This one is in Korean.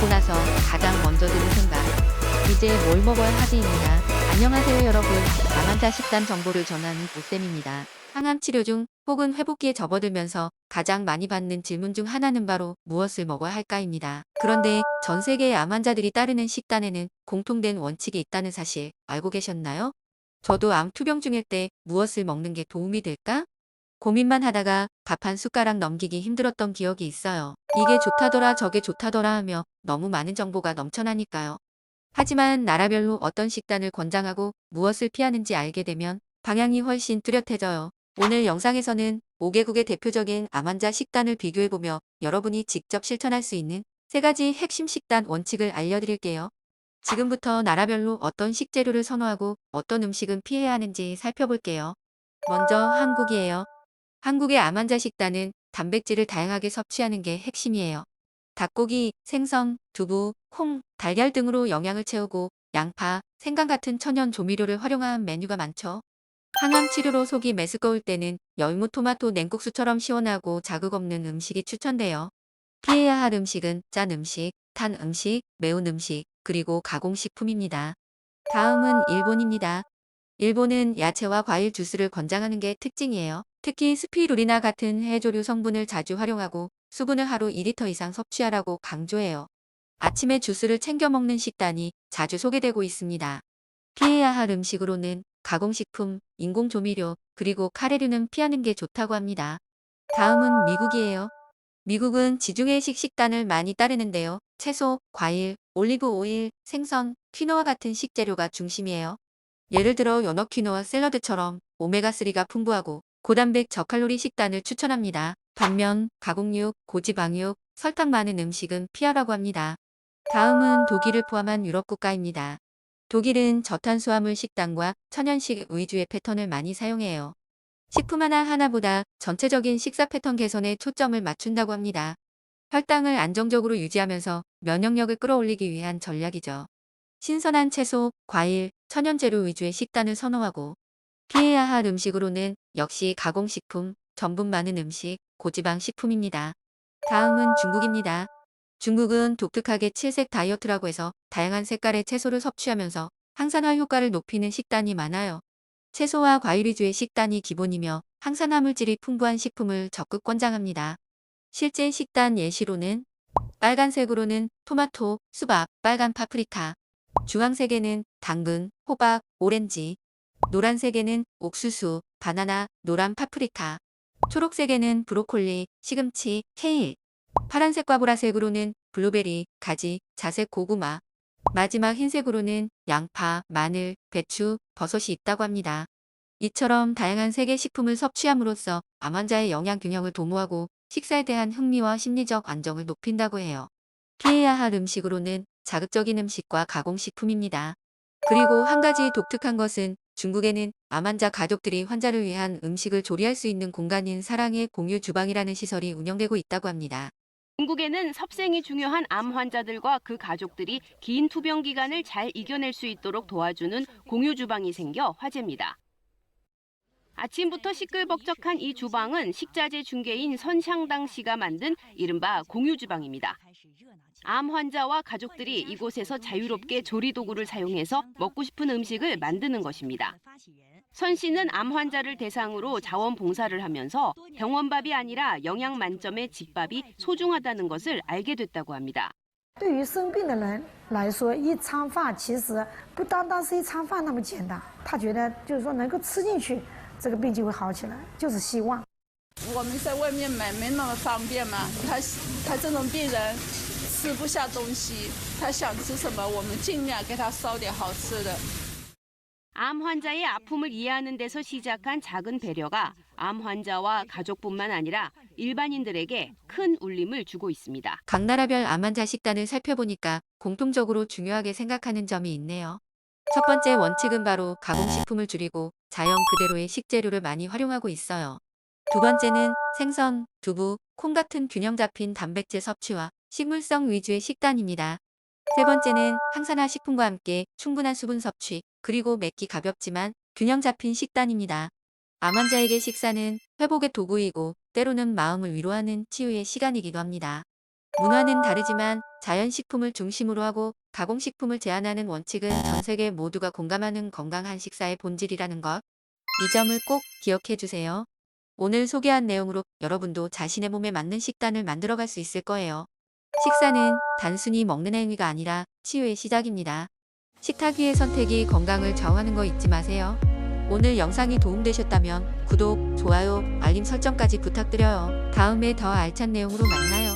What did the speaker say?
먹고 나서 가장 먼저 드는 생각. 이제 뭘 먹어야 하지 입니다. 안녕하세요 여러분. 아만타 식단 정보를 전하는 오쌤입니다. 항암 치료 중 혹은 회복기에 접어들면서 가장 많이 받는 질문 중 하나는 바로 무엇을 먹어야 할까입니다. 그런데 전 세계의 암 환자들이 따르는 식단에는 공통된 원칙이 있다는 사실 알고 계셨나요? 저도 암 투병 중일 때 무엇을 먹는 게 도움이 될까? 고민만 하다가 밥 한 숟가락 넘기기 힘들었던 기억이 있어요. 이게 좋다더라 저게 좋다더라 하며 너무 많은 정보가 넘쳐나니까요. 하지만 나라별로 어떤 식단을 권장하고 무엇을 피하는지 알게 되면 방향이 훨씬 뚜렷해져요. 오늘 영상에서는 5개국의 대표적인 암 환자 식단을 비교해보며 여러분이 직접 실천할 수 있는 세 가지 핵심 식단 원칙을 알려드릴게요. 지금부터 나라별로 어떤 식재료를 선호하고 어떤 음식은 피해야 하는지 살펴볼게요. 먼저 한국이에요. 한국의 암 환자 식단은 단백질을 다양하게 섭취하는 게 핵심이에요. 닭고기, 생선, 두부, 콩, 달걀 등으로 영양을 채우고 양파, 생강 같은 천연 조미료를 활용한 메뉴가 많죠. 항암 치료로 속이 메스꺼울 때는 열무 토마토 냉국수처럼 시원하고 자극 없는 음식이 추천돼요. 피해야 할 음식은 짠 음식, 탄 음식, 매운 음식, 그리고 가공식품입니다. 다음은 일본입니다. 일본은 야채와 과일 주스를 권장하는 게 특징이에요. 특히 스피루리나 같은 해조류 성분을 자주 활용하고 수분을 하루 2리터 이상 섭취하라고 강조해요. 아침에 주스를 챙겨 먹는 식단이 자주 소개되고 있습니다. 피해야 할 음식으로는 가공식품, 인공조미료, 그리고 카레류는 피하는 게 좋다고 합니다. 다음은 미국이에요. 미국은 지중해식 식단을 많이 따르는데요. 채소, 과일, 올리브 오일, 생선, 퀴노아 같은 식재료가 중심이에요. 예를 들어 연어 퀴노아 샐러드처럼 오메가3가 풍부하고 고단백 저칼로리 식단을 추천합니다. 반면 가공육, 고지방육, 설탕 많은 음식은 피하라고 합니다. 다음은 독일을 포함한 유럽 국가입니다. 독일은 저탄수화물 식단과 천연식 위주의 패턴을 많이 사용해요. 식품 하나 하나보다 전체적인 식사 패턴 개선에 초점을 맞춘다고 합니다. 혈당을 안정적으로 유지하면서 면역력을 끌어올리기 위한 전략이죠. 신선한 채소, 과일, 천연재료 위주의 식단을 선호하고 피해야 할 음식으로는 역시 가공식품, 전분 많은 음식, 고지방 식품입니다. 다음은 중국입니다. 중국은 독특하게 칠색 다이어트라고 해서 다양한 색깔의 채소를 섭취하면서 항산화 효과를 높이는 식단이 많아요. 채소와 과일 위주의 식단이 기본이며 항산화 물질이 풍부한 식품을 적극 권장합니다. 실제 식단 예시로는 빨간색으로는 토마토, 수박, 빨간 파프리카, 주황색에는 당근, 호박, 오렌지, 노란색에는 옥수수, 바나나, 노란 파프리카, 초록색에는 브로콜리, 시금치, 케일, 파란색과 보라색으로는 블루베리, 가지, 자색 고구마, 마지막 흰색으로는 양파, 마늘, 배추, 버섯이 있다고 합니다. 이처럼 다양한 색의 식품을 섭취함으로써 암 환자의 영양 균형을 도모하고 식사에 대한 흥미와 심리적 안정을 높인다고 해요. 피해야 할 음식으로는 자극적인 음식과 가공식품입니다. 그리고 한 가지 독특한 것은 중국에는 암 환자 가족들이 환자를 위한 음식을 조리할 수 있는 공간인 사랑의 공유 주방이라는 시설이 운영되고 있다고 합니다. 중국에는 섭생이 중요한 암 환자들과 그 가족들이 긴 투병 기간을 잘 이겨낼 수 있도록 도와주는 공유 주방이 생겨 화제입니다. 아침부터 시끌벅적한 이 주방은 식자재 중개인 선샹당 씨가 만든 이른바 공유 주방입니다. 암 환자와 가족들이 이곳에서 자유롭게 조리 도구를 사용해서 먹고 싶은 음식을 만드는 것입니다. 선 씨는 암 환자를 대상으로 자원봉사를 하면서 병원밥이 아니라 영양 만점의 집밥이 소중하다는 것을 알게 됐다고 합니다. 对于生病的人来说，一餐饭其实不单单是一餐饭那么简单。他觉得就是说能够吃进去，这个病就会好起来，就是希望。我们在外面买没那么方便嘛，他他这种病人 吃不下东西，他想吃什么，我们尽量给他烧点好吃的。 암 환자의 아픔을 이해하는 데서 시작한 작은 배려가 암 환자와 가족뿐만 아니라 일반인들에게 큰 울림을 주고 있습니다. 각 나라별 암 환자 식단을 살펴보니까 공통적으로 중요하게 생각하는 점이 있네요. 첫 번째 원칙은 바로 가공식품을 줄이고 자연 그대로의 식재료를 많이 활용하고 있어요. 두 번째는 생선, 두부, 콩 같은 균형 잡힌 단백질 섭취와 식물성 위주의 식단입니다. 세 번째는 항산화 식품과 함께 충분한 수분 섭취, 그리고 맵기 가볍지만 균형 잡힌 식단입니다. 암 환자에게 식사는 회복의 도구이고 때로는 마음을 위로하는 치유의 시간이기도 합니다. 문화는 다르지만 자연식품을 중심으로 하고 가공식품을 제한하는 원칙은 전 세계 모두가 공감하는 건강한 식사의 본질이라는 것. 이 점을 꼭 기억해 주세요. 오늘 소개한 내용으로 여러분도 자신의 몸에 맞는 식단을 만들어갈 수 있을 거예요. 식사는 단순히 먹는 행위가 아니라 치유의 시작입니다. 식탁 위의 선택이 건강을 좌우하는 거 잊지 마세요. 오늘 영상이 도움되셨다면 구독, 좋아요, 알림 설정까지 부탁드려요. 다음에 더 알찬 내용으로 만나요.